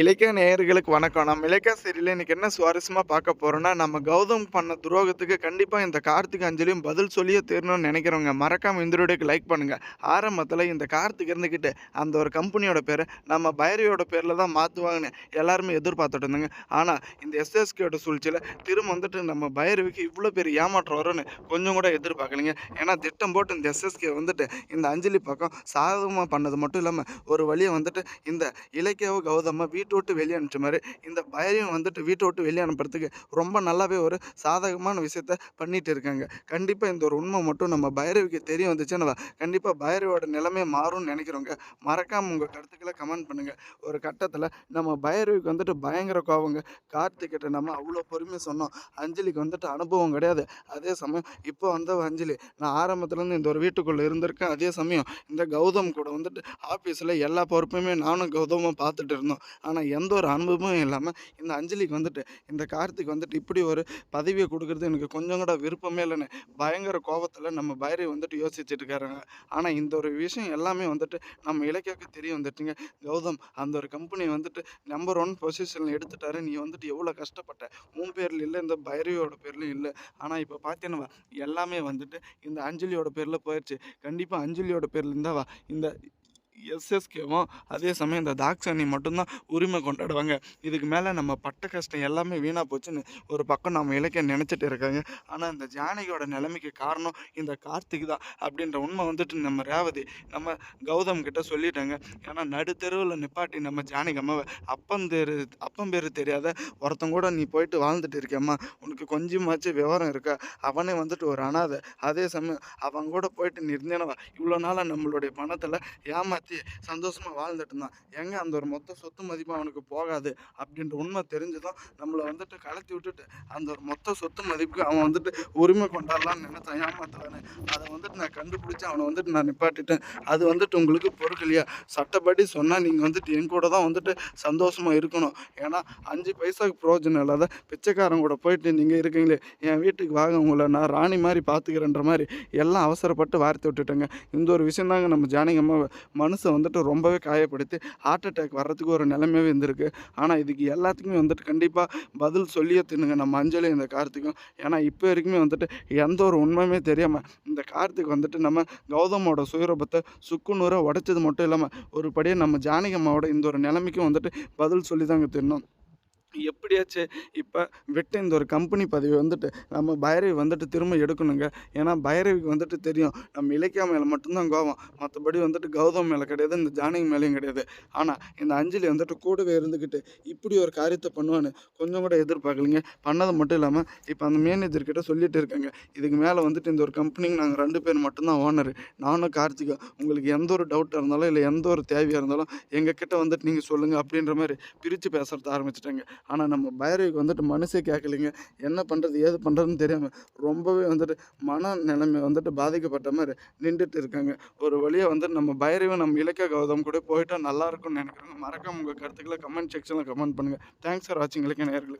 இலக்கிய நேயர்களுக்கு வணக்கம். நம்ம இலக்கிய சீரியல்ல இன்னைக்கு என்ன சுவாரஸ்யமாக பார்க்க போகிறோன்னா நம்ம கௌதம் பண்ண துரோகத்துக்கு கண்டிப்பாக இந்த கார்த்திக், அஞ்சலியும் பதில் சொல்லியே தீரணும்னு நினைக்கிறவங்க, மறக்காமல் இந்த வீடியோக்கு லைக் பண்ணுங்க. ஆரம்பத்தில் இந்த கார்த்திக் இருந்துக்கிட்டு அந்த ஒரு கம்பெனியோட பேர் நம்ம பைரவியோட பேரில் தான் மாற்றுவாங்கன்னு எல்லாருமே எதிர்பார்த்துட்டு இருந்தாங்க. ஆனால் இந்த எஸ்எஸ்கேயோட சூழ்ச்சியில் திரும்ப வந்துட்டு நம்ம பைரவிக்கு இவ்வளோ பெரிய ஏமாற்றம் வரும்னு கொஞ்சம் கூட எதிர்பார்க்கலைங்க. ஏன்னா, திட்டம் போட்டு இந்த எஸ்எஸ்கே வந்துட்டு இந்த அஞ்சலி பக்கம் சாதகமாக பண்ணது மட்டும் இல்லாமல் ஒரு வழியை வந்துட்டு இந்த இலக்கியாவ, கௌதம வீட்டை விட்டு வெளியே அனுப்பிச்ச இந்த பயரையும் வந்துட்டு வீட்டை விட்டு வெளியே அனுப்புறதுக்கு ரொம்ப நல்லாவே ஒரு சாதகமான விஷயத்த பண்ணிட்டு இருக்காங்க. கண்டிப்பாக இந்த ஒரு உண்மை மட்டும் நம்ம பைரவிக்கு தெரிய வந்துச்சுன்னா, கண்டிப்பாக பைரவியோட நிலைமை மாறும்னு நினைக்கிறவங்க, மறக்காமல் உங்கள் கருத்துக்களை கமெண்ட் பண்ணுங்கள் ஒரு கட்டத்தில் நம்ம பைரவிக்கு வந்துட்டு பயங்கர கோவங்க. கார்த்திக்கிட்ட நம்ம அவ்வளோ பொறுமை சொன்னோம். அஞ்சலிக்கு வந்துட்டு அனுபவம் கிடையாது. அதே சமயம் இப்போ வந்த அஞ்சலி, நான் ஆரம்பத்துலேருந்து இந்த ஒரு வீட்டுக்குள்ளே இருந்திருக்கேன். அதே சமயம் இந்த கௌதம் கூட வந்துட்டு ஆஃபீஸில் எல்லா பொறுப்புமே நானும் கௌதமும் பார்த்துட்டு இருந்தோம். ஆனால் எந்த ஒரு அனுபவமும் இல்லாமல் இந்த அஞ்சலிக்கு வந்துட்டு, இந்த கார்த்திக் வந்துட்டு இப்படி ஒரு பதவியை கொடுக்குறது எனக்கு கொஞ்சம் கூட விருப்பமே இல்லைன்னு பயங்கர கோபத்தில் நம்ம பைரவி வந்துட்டு யோசிச்சுட்டு இருக்காருங்க. ஆனால் இந்த ஒரு விஷயம் எல்லாமே வந்துட்டு நம்ம இலக்கியாவுக்கு தெரிய வந்துட்டுங்க கௌதம் அந்த ஒரு கம்பெனியை வந்துட்டு நம்பர் ஒன் பொசிஷனில் எடுத்துட்டாரு. நீ வந்துட்டு எவ்வளோ கஷ்டப்பட்ட. உன் பேரில் இல்லை இந்த பைரவியோட பேர்லையும் இல்லை ஆனால் இப்போ பார்த்தீங்கன்னா எல்லாமே வந்துட்டு இந்த அஞ்சலியோட பேரில் போயிடுச்சு கண்டிப்பாக அஞ்சலியோட பேரில் இருந்தா இந்த எஸ்எஸ்கேவும், அதே சமயம் இந்த தாக்ஷாயணி மட்டும்தான் உரிமை கொண்டாடுவாங்க. இதுக்கு மேலே நம்ம பட்ட கஷ்டம் எல்லாமே வீணாக போச்சுன்னு ஒரு பக்கம் நம்ம இலக்கியம் நினச்சிட்டு இருக்காங்க. ஆனால் இந்த ஜானகியோட நிலைமைக்கு காரணம் இந்த கார்த்திக் தான் அப்படின்ற உண்மை வந்துட்டு நம்ம ரேவதி, நம்ம கௌதம் கிட்ட சொல்லிட்டாங்க. ஏன்னா, நடுத்தெருவில் நிப்பாட்டி நம்ம ஜானகி அம்மாவை அப்பம் தெரு அப்பம் பேரு தெரியாத ஒருத்தன் கூட நீ போயிட்டு வாழ்ந்துட்டு இருக்கேம்மா உனக்கு கொஞ்சமாச்சும் விவரம் இருக்கா? அவனே வந்துட்டு ஒரு அனாதை. அதே சமயம் அவன் கூட போயிட்டு நீ இவ்வளோ நாளாக நம்மளுடைய நம்மளுடைய ஏமாற்றி ஏமாத்தி சந்தோஷமா வாழ்ந்துட்டு இருந்தான். எங்கே அந்த ஒரு மொத்த சொத்து மதிப்பு அவனுக்கு போகாது அப்படின்ற உண்மை தெரிஞ்சதும், நம்மள வந்துட்டு கலத்தி விட்டுட்டு, அந்த ஒரு மொத்த சொத்து மதிப்புக்கு அவன் வந்துட்டு உரிமை கொண்டாடலாம்னு நினைத்தான் ஏமாத்துறானு அதை வந்துட்டு நான் கண்டுபிடிச்சி அவனை வந்துட்டு நான் நிப்பாட்டிட்டேன். அது வந்துட்டு உங்களுக்கு பொறுக்கலையா? சட்டப்படி சொன்னால் நீங்கள் வந்துட்டு என் கூட தான் வந்துட்டு சந்தோஷமாக இருக்கணும். ஏன்னா, அஞ்சு பைசாக்கு பிரயோஜனம் இல்லாத பிச்சைக்காரன் கூட போயிட்டு நீங்கள் இருக்கீங்களே, என் வீட்டுக்கு வாங்க உங்களை நான் ராணி மாதிரி பார்த்துக்கிறேன்ற மாதிரி எல்லாம் அவசரப்பட்டு வார்த்தை விட்டுட்டேங்க. இந்த ஒரு விஷயம் தாங்க நம்ம ஜானகி மனசு மனசை வந்துட்டு ரொம்பவே காயப்படுத்தி, ஹார்ட் அட்டாக் வர்றதுக்கு ஒரு நிலைமை இருந்திருக்கு. ஆனால் இதுக்கு எல்லாத்துக்குமே வந்துட்டு கண்டிப்பாக பதில் சொல்லியே தின்னுங்க நம்ம அஞ்சலி இந்த கார்த்திக்கும். ஏன்னா, இப்போ வரைக்குமே வந்துட்டு எந்த ஒரு உண்மையுமே தெரியாமல் இந்த கார்த்திக் வந்துட்டு நம்ம கௌதமோட சுயரூபத்தை சுக்குநூறாக உடைச்சது மட்டும் இல்லாமல் ஒரு படியா நம்ம ஜானகி அம்மாவோட இந்த ஒரு நிலைமைக்கும் வந்துட்டு பதில் சொல்லி தாங்க தின்னோம் எப்படியாச்சும் இப்போ விட்டு இந்த ஒரு கம்பெனி பதவி வந்துட்டு நம்ம பைரவி வந்துட்டு திரும்ப எடுக்கணுங்க. ஏன்னா, பைரவிக்கு வந்துட்டு தெரியும். நம்ம இலக்கியா மேலே மட்டும்தான் கோவம். மற்றபடி வந்துட்டு கௌதம் மேலே கிடையாது. இந்த ஜானகி மேலேயும் கிடையாது. ஆனால் இந்த அஞ்சலி வந்துட்டு கூடவே இருந்துக்கிட்டு இப்படி ஒரு காரியத்தை பண்ணுவான்னு கொஞ்சம் கூட எதிர்பார்க்கலைங்க. பண்ணது மட்டும் இல்லாமல் இப்போ அந்த மேனேஜர்கிட்ட சொல்லிட்டு இருக்காங்க. இதுக்கு மேலே வந்துட்டு இந்த ஒரு கம்பெனிக்கு நாங்கள் ரெண்டு பேர் மட்டும்தான் ஓனர் ஓனரு. நானும் கார்த்திக்கும். உங்களுக்கு எந்த ஒரு டவுட்டாக இருந்தாலும், இல்லை எந்த ஒரு தேவையாக இருந்தாலும் எங்கக்கிட்ட கிட்ட வந்துட்டு நீங்கள் சொல்லுங்கள் அப்படின்ற மாதிரி பிரித்து பேசறத ஆரம்பிச்சிட்டேங்க ஆனால் நம்ம பைரவிக்கு வந்துட்டு மனசே கேட்கலைங்க. என்ன பண்ணுறது ஏது பண்ணுறதுன்னு தெரியாமல் ரொம்பவே வந்துட்டு மன நிலைமை வந்துட்டு பாதிக்கப்பட்ட மாதிரி நின்றுட்டு இருக்காங்க. ஒரு வழியாக வந்துட்டு நம்ம பைரவியும், நம்ம இலக்கிய கௌதம் கூட போயிட்டால் நல்லாயிருக்கும்னு நினைக்கிறேங்க. மறக்காம உங்கள் கருத்துக்களை கமெண்ட் செக்ஷனில் கமெண்ட் பண்ணுங்க. தேங்க்ஸ் ஃபார் வாட்சிங் இலக்கிய நேயர்களுக்கு.